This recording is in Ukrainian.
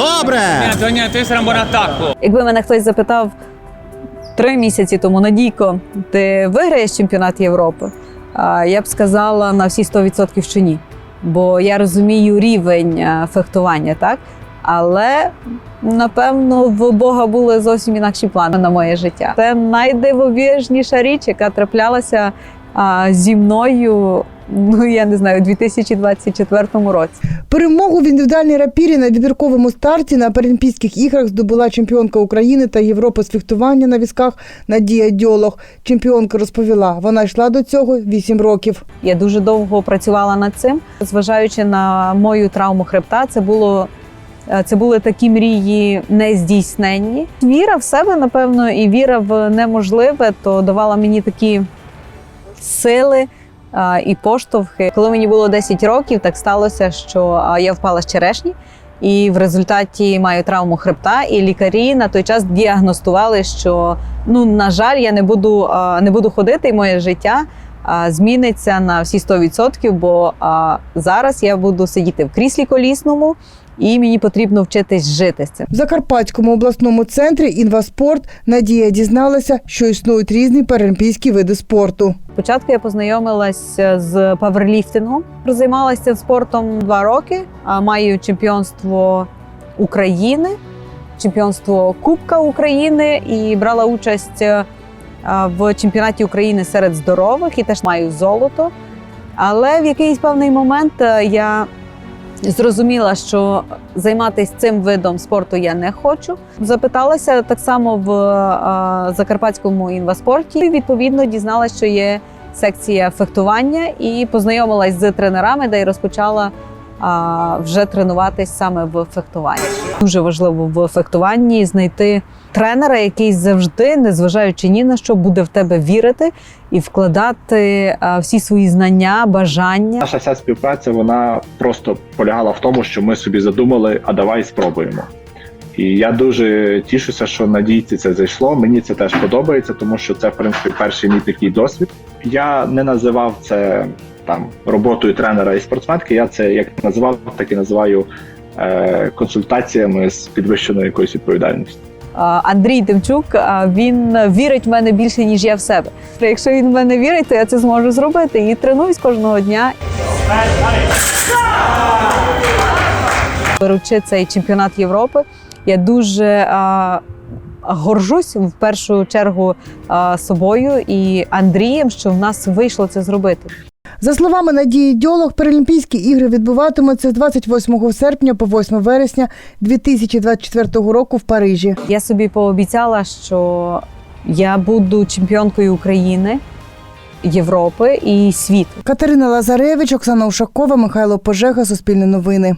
Добре! Niente, questo era un buon. Якби мене хтось запитав три місяці тому, Надійко, ти виграєш чемпіонат Європи? А, Я б сказала на всі 100% що ні. Бо я розумію рівень фехтування, так? Але напевно в Бога були зовсім інакші плани на моє життя. Це найдивовижніша річ, яка траплялася а, зі мною. Ну я не знаю, у 2024 році. Перемогу в індивідуальній рапірі на відбірковому старті на Паралімпійських іграх здобула чемпіонка України та Європи з фехтування на візках Надія Дьолох. Чемпіонка розповіла, вона йшла до цього 8 років. Я дуже довго працювала над цим, зважаючи на мою травму хребта, це було. е, Це були такі мрії нездійсненні. Віра в себе, напевно, і віра в неможливе, то давала мені такі сили і поштовхи. Коли мені було 10 років, так сталося, що я впала з черешні, і в результаті маю травму хребта. І лікарі на той час діагностували, що ну на жаль, я не буду, не буду ходити, і моє життя зміниться на всі 100%, бо зараз я буду сидіти в кріслі колісному, і мені потрібно вчитись жити з цим. В Закарпатському обласному центрі інваспорт Надія дізналася, що існують різні паралімпійські види спорту. Спочатку я познайомилася з паверліфтингом. Займалася спортом два роки. Маю чемпіонство України, чемпіонство Кубка України і брала участь е, в чемпіонаті України серед здорових і теж маю золото. Але в якийсь певний момент е, я зрозуміла, що займатися цим видом спорту я не хочу. Запиталася так само в е, закарпатському інваспорті. І відповідно дізналася, що є секція фехтування, і познайомилась з тренерами, де й розпочала а, вже тренуватись саме в фехтуванні. Дуже важливо в фехтуванні знайти тренера, який завжди, незважаючи ні на що, буде в тебе вірити і вкладати а, всі свої знання, бажання. Наша вся співпраця вона просто полягала в тому, що ми собі задумали, а давай спробуємо. І я дуже тішуся, що надійці це зайшло. Мені це теж подобається, тому що це в принципі перший мій такий досвід. Я не називав це там роботою тренера і спортсменки. Я це як називав, так і називаю е, консультаціями з підвищеною якоюсь відповідальністю. Андрій Демчук він вірить в мене більше, ніж я в себе. Якщо він в мене вірить, то я це зможу зробити. І тренуюсь кожного дня. Беручи цей чемпіонат Європи, я дуже а, горжусь в першу чергу а, собою і Андрієм, що в нас вийшло це зробити. За словами Надії Дьолох, Паралімпійські ігри відбуватимуться з 28 серпня по 8 вересня 2024 року в Парижі. Я собі пообіцяла, що я буду чемпіонкою України, Європи і світу. Катерина Лазаревич, Оксана Ушакова, Михайло Пожега, Суспільне новини.